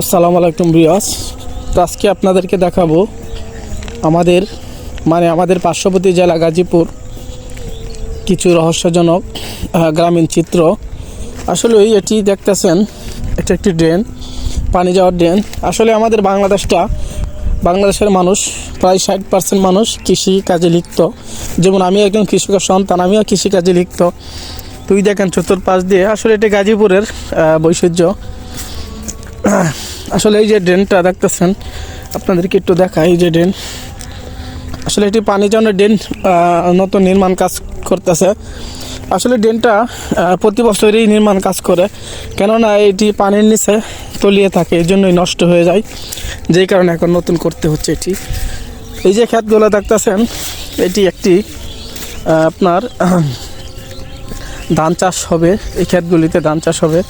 আসসালামু আলাইকুম বিয়াস তো আজকে আপনাদেরকে দেখাবো আমাদের মানে আমাদের পার্শ্ববর্তী জেলা গাজীপুর কিছু রহস্যজনক গ্রামীণ চিত্র। আসলে এটি দেখতেছেন, এটা একটি ড্রেন, পানি যাওয়ার ড্রেন। আসলে আমাদের বাংলাদেশটা, বাংলাদেশের মানুষ, প্রায় ষাট পার্সেন্ট মানুষ কৃষি কাজে লিপ্ত। যেমন আমি একজন কৃষকের সন্তান, আমিও কৃষিকাজে লিপ্ত। তুই দেখেন চতুর্পাশ দিয়ে, আসলে এটি গাজীপুরের বৈশিষ্ট্য। আসলে এই যে ড্রেনটা দেখতেছেন, আপনাদেরকে একটু দেখাই এই যে ড্রেন। আসলে এটি পানি জন্য ড্রেন নতুন নির্মাণ কাজ করতেছে। আসলে ড্রেনটা প্রতি বছরই নির্মাণ কাজ করে, কেননা এটি পানির নিচে তলিয়ে থাকে এই জন্যই নষ্ট হয়ে যায়। যেই কারণে এখন নতুন করতে হচ্ছে এটি। এই যে ক্ষেতগুলো দেখতেছেন, এটি একটি আপনার ধান চাষ হবে, এই ক্ষেতগুলিতে ধান চাষ হবে।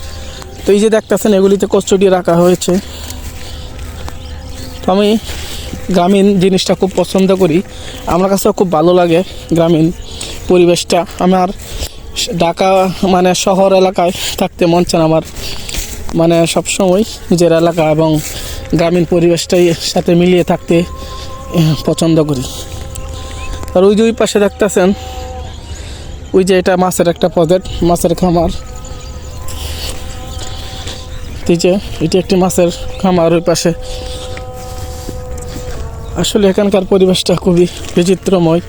তো এই যে দেখতেছেন, এগুলিতে কচুরি রাখা হয়েছে। তো আমি গ্রামীণ জিনিসটা খুব পছন্দ করি। আমার কাছেও খুব ভালো লাগে গ্রামীণ পরিবেশটা। আমার ঢাকা মানে শহর এলাকায় থাকতে মন চান আমার। মানে সবসময় নিজের এলাকা এবং গ্রামীণ পরিবেশটাই সাথে মিলিয়ে থাকতে পছন্দ করি। আর ওই যে ওই পাশে দেখতেছেন, ওই যে এটা মাছের একটা প্রজেক্ট মাছের খামার। যে, এটি একটি মাছের খামার ওই পাশে। আসলে এখানকার পরিবেশটা খুবই বিচিত্রময়।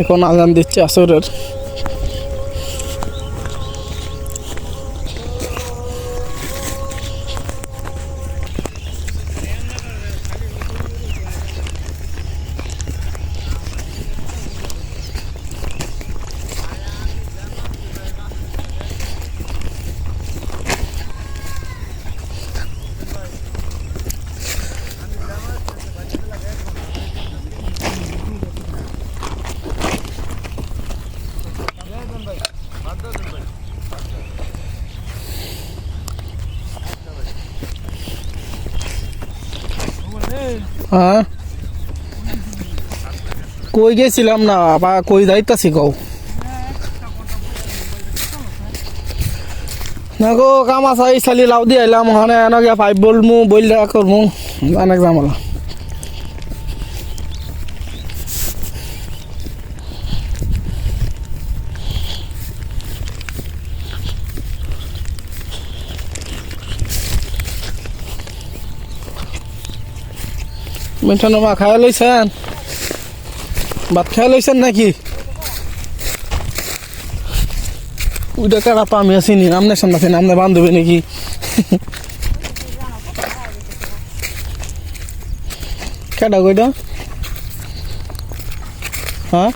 এখন আজান দিচ্ছে আসরের। হ্যাঁ? কই গেছিলাম না? বা কই যাইতাছি কও? না গো এই চালি লাউ দিয়ে আইলাম ওখানে এনেকে পাইপ বলমু বইলে করমু অনেক জামালা মিঠানো মা খাই লইছেন ভাত খাই লইছেন নাকি? ওইটা কারা পামি আছিনি আমনে সামনে আছেন আমনে বান্ধবী নাকি? কেডা কইটা হ্যাঁ